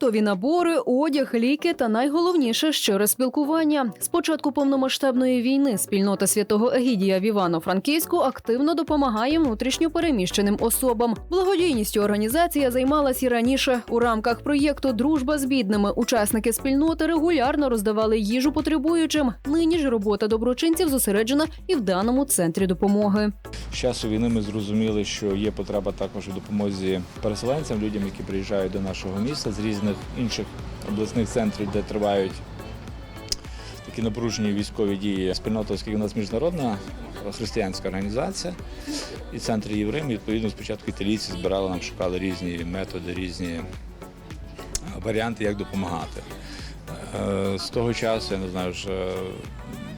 продуктові набори, одяг, ліки та найголовніше щире спілкування. З початку повномасштабної війни спільнота святого Егідія в Івано-Франківську активно допомагає внутрішньо переміщеним особам. Благодійністю організація займалась і раніше. У рамках проєкту Дружба з бідними учасники спільноти регулярно роздавали їжу потребуючим. Нині ж робота доброчинців зосереджена і в даному центрі допомоги. З часу війни ми зрозуміли, що є потреба також у допомозі переселенцям, людям, які приїжджають до нашого міста з різних інших обласних центрів, де тривають такі напружені військові дії. Спільнота, оскільки у нас міжнародна християнська організація і центр Єврим, відповідно, спочатку італійці збирали нам, шукали різні методи, різні варіанти, як допомагати. Е, З того часу, я не знаю, вже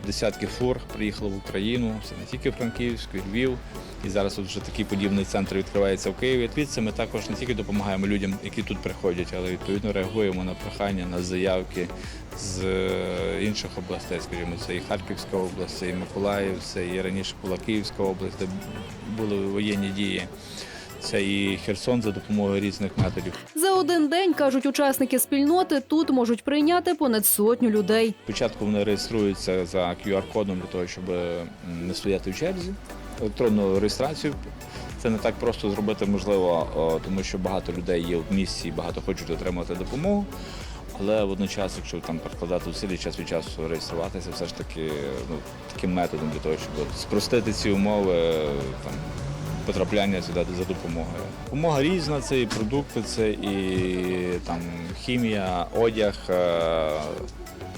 десятки фур приїхало в Україну, це не тільки Франківськ, Львів. І зараз вже такий подібний центр відкривається в Києві. Звідси ми також не тільки допомагаємо людям, які тут приходять, але відповідно реагуємо на прохання, на заявки з е, інших областей. Скажімо, це і Харківська область, і Миколаїв, це і раніше була Київська область, де були воєнні дії. Це і Херсон за допомогою різних методів. За один день кажуть учасники спільноти, тут можуть прийняти понад сотню людей. Спочатку вони реєструються за QR-кодом для того, щоб не стояти в черзі. Електронну реєстрацію це не так просто зробити можливо, тому що багато людей є в місті, і багато хочуть отримати допомогу. Але водночас, якщо там прикладати усилля час від часу реєструватися, все ж таки ну, таким методом для того, щоб спростити ці умови там, потрапляння сюди за допомогою. Допомога різна, це і продукти, це і там хімія, одяг, е,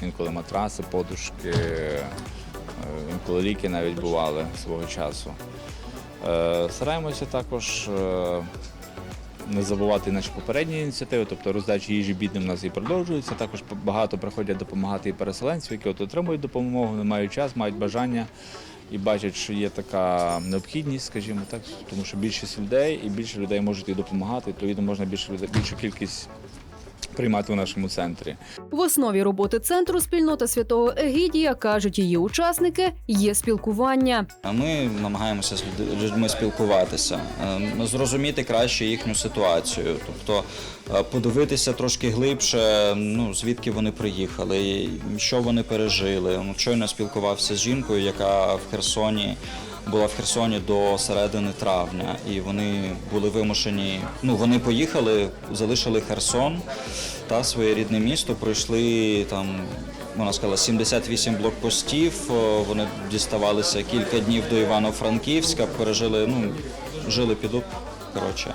інколи матраси, подушки, е, інколи ліки навіть бували свого часу. Е, Стараємося також не забувати наші попередні ініціативи, тобто роздача їжі бідним у нас і продовжується. Також багато приходять допомагати і переселенців, які от отримують допомогу, не мають час, мають бажання і бачать, що є така необхідність, скажімо так, тому що більшість людей і більше людей можуть і допомагати, відповідно можна більше більшу кількість приймати в нашому центрі. В основі роботи центру спільнота святого Егідія кажуть її учасники є спілкування. А Ми намагаємося з людьми спілкуватися, е, зрозуміти краще їхню ситуацію, тобто е, подивитися трошки глибше, ну звідки вони приїхали, що вони пережили. Щойно спілкувався з жінкою, яка в Херсоні. Була в Херсоні до середини травня, і вони були вимушені. Ну вони поїхали, залишили Херсон та своє рідне місто. Пройшли там вона сказала 78 блокпостів. Вони діставалися кілька днів до Івано-Франківська, пережили, ну жили під коротше,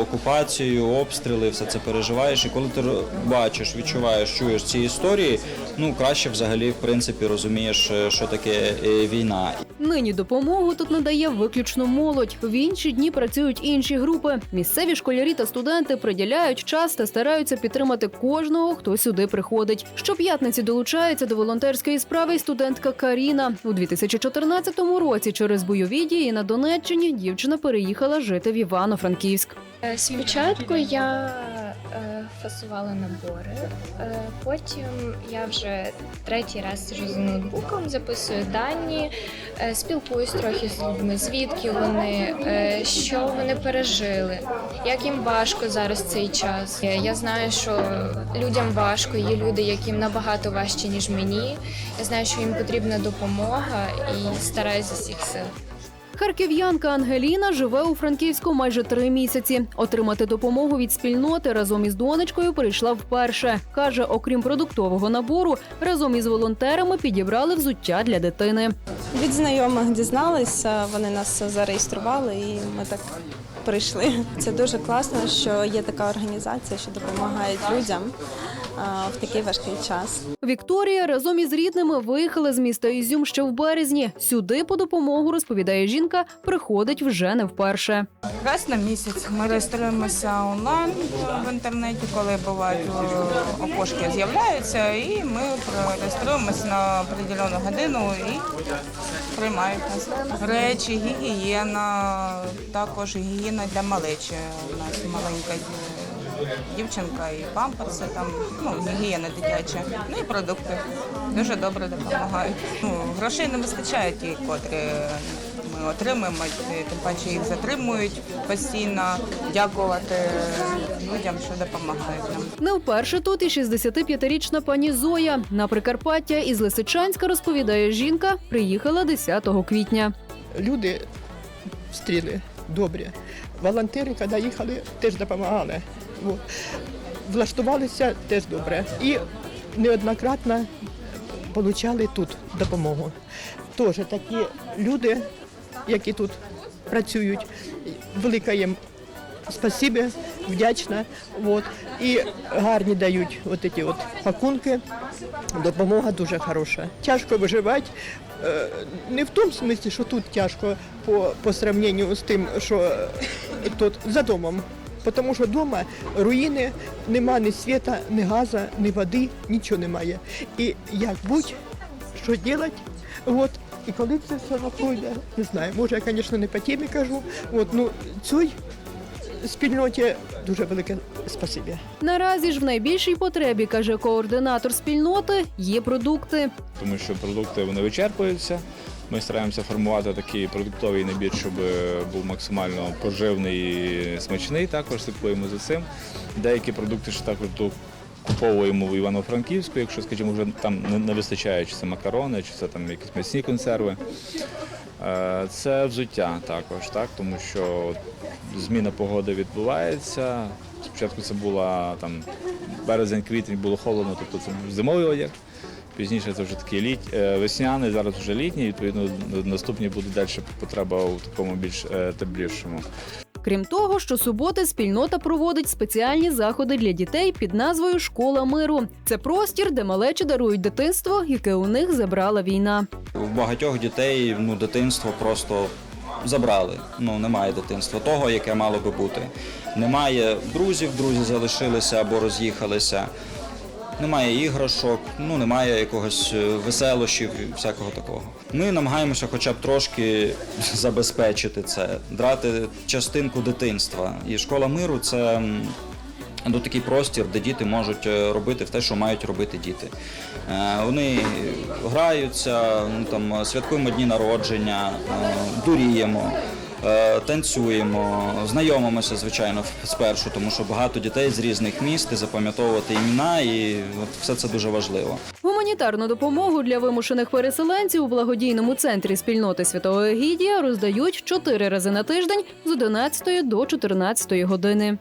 окупацію, обстріли, все це переживаєш. І коли ти бачиш, відчуваєш, чуєш ці історії, ну краще взагалі в принципі розумієш, е, що таке е, війна. Нині допомогу тут надає виключно молодь. В інші дні працюють інші групи. Місцеві школярі та студенти приділяють час та стараються підтримати кожного, хто сюди приходить. Щоп'ятниці долучається до волонтерської справи студентка Каріна. У 2014 році через бойові дії на Донеччині дівчина переїхала жити в Івано-Франківськ. Е, Спочатку я е, фасувала набори, е, потім я вже третій раз сижу за ноутбуком, записую дані, спілкуюсь трохи з людьми, звідки вони, що вони пережили, як їм важко зараз цей час. Я знаю, що людям важко, є люди, яким набагато важче, ніж мені. Я знаю, що їм потрібна допомога і стараюся з усіх сил. Харків'янка Ангеліна живе у Франківську майже три місяці. Отримати допомогу від спільноти разом із донечкою прийшла вперше. каже, окрім продуктового набору, разом із волонтерами підібрали взуття для дитини. Від знайомих дізналися, вони нас зареєстрували і ми так прийшли. Це дуже класно, що є така організація, що допомагає людям в такий важкий час. Вікторія разом із рідними виїхали з міста Ізюм ще в березні. Сюди по допомогу розповідає жінка, приходить вже не вперше. Раз на місяць ми реєструємося онлайн в інтернеті, коли бувають окошки з'являються, і ми реєструємося на определену годину і приймають нас. Речі, гігієна, також гігієна для малечі. У нас маленька дівчинка і памперси, там ну, гігієна дитяча, ну і продукти. Дуже добре допомагають. Ну, грошей не вистачає ті, котрі ми отримаємо, е, тим паче їх затримують постійно. Дякувати людям, що допомагають нам. Не вперше тут і 65-річна пані Зоя. На Прикарпаття із Лисичанська розповідає жінка, приїхала 10 квітня. люди стріли добрі. Волонтери, коли їхали, теж допомагали. Влаштувалися теж добре. І неоднократно отримали тут допомогу. Теж такі люди, які тут працюють, велике їм спасибі, вдячна. От. І гарні дають от ці от пакунки. Допомога дуже хороша. Тяжко виживати. е, Не в тому смислі, що тут тяжко по, по сравненню з тим, що тут за домом. Тому що вдома руїни, нема ні світа, ні газу, ні води, нічого немає. І як будь, що робити, от, і коли це все пройде, не знаю. Може, я, звісно, не по темі кажу. От, ну, цій спільноті дуже велике спасибі. Наразі ж в найбільшій потребі, каже координатор спільноти, є продукти. тому що продукти вони вичерпуються. Ми стараємося формувати такий продуктовий набір, щоб був максимально поживний і смачний. Також слідкуємо за цим. Деякі продукти ще також тут куповуємо в Івано-Франківську, якщо, скажімо, вже там не- вистачає, чи це макарони, чи це там якісь м'ясні консерви. Е, Це взуття також, так, тому що зміна погоди відбувається. Спочатку це була там березень-квітень було холодно, тобто це зимовий одяг. Пізніше це вже такий літ, е, весняний, зараз вже літній, відповідно, наступні буде далі потреба у такому більш е, теплішому. Крім того, що суботи спільнота проводить спеціальні заходи для дітей під назвою Школа миру. Це простір, де малечі дарують дитинство, яке у них забрала війна. У багатьох дітей ну, дитинство просто забрали. Ну, немає дитинства того, яке мало би бути. Немає друзів, друзі залишилися або роз'їхалися. Немає іграшок, ну немає якогось е, веселощів і всякого такого. Ми намагаємося хоча б трошки забезпечити це, драти частинку дитинства. І школа миру це м, ну, такий простір, де діти можуть е, робити те, що мають робити діти. Е, Вони граються, ну, там, святкуємо дні народження, дуріємо. Е, Танцюємо, знайомимося, звичайно, спершу, тому що багато дітей з різних міст і запам'ятовувати імена, і от все це дуже важливо. Гуманітарну допомогу для вимушених переселенців у благодійному центрі спільноти Святого Егідія роздають чотири рази на тиждень з 11 до 14 години.